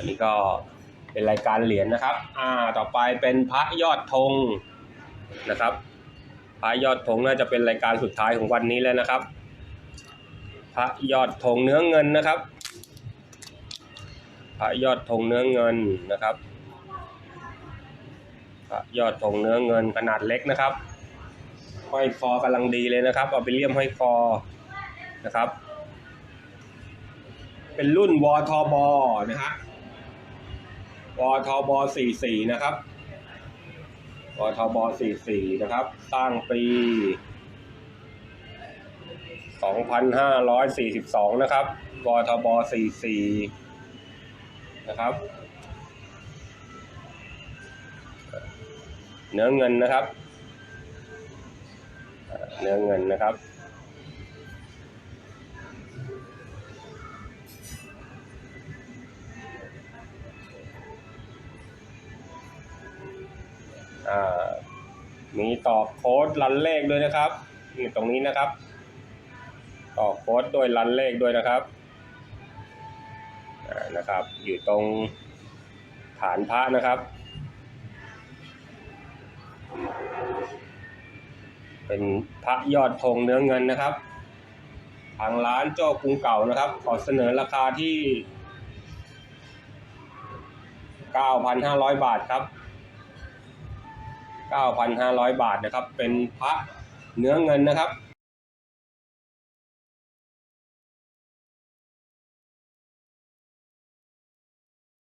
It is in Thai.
อันนี้ก็เป็นรายการเหรียญนะครับ อ่า ต่อไปเป็นพระยอดธงนะครับ พระยอดธงน่าจะเป็นรายการสุดท้ายของวันนี้แล้วนะครับ พระยอดธงเนื้อเงินนะครับ พระยอดธงเนื้อเงินนะครับ พระยอดธงเนื้อเงินขนาดเล็กนะครับห้อยคอกำลังดีเลยนะครับ เอาไปเลี่ยมห้อยคอนะครับ เป็นรุ่นวทบนะฮะ วทบ44 นะครับวทบ44 นะครับ สร้างปี 2542 นะครับวทบ44 นะครับ เนื้อเงินนะครับ เนื้อเงินนะครับ อ่ามีต่อโค้ดรันเลขด้วยนะครับนี่ตรงนี้นะครับ ต่อโค้ดด้วยรันเลขด้วยนะครับนะครับ อยู่ตรงฐานพระนะครับ เป็นพระยอดธงเนื้อเงินนะครับ ทางร้านโจ้กรุงเก่านะครับ ขอเสนอราคาที่ 9,500 บาทครับ 9,500 บาทนะครับ เป็นพระเนื้อเงินนะครับ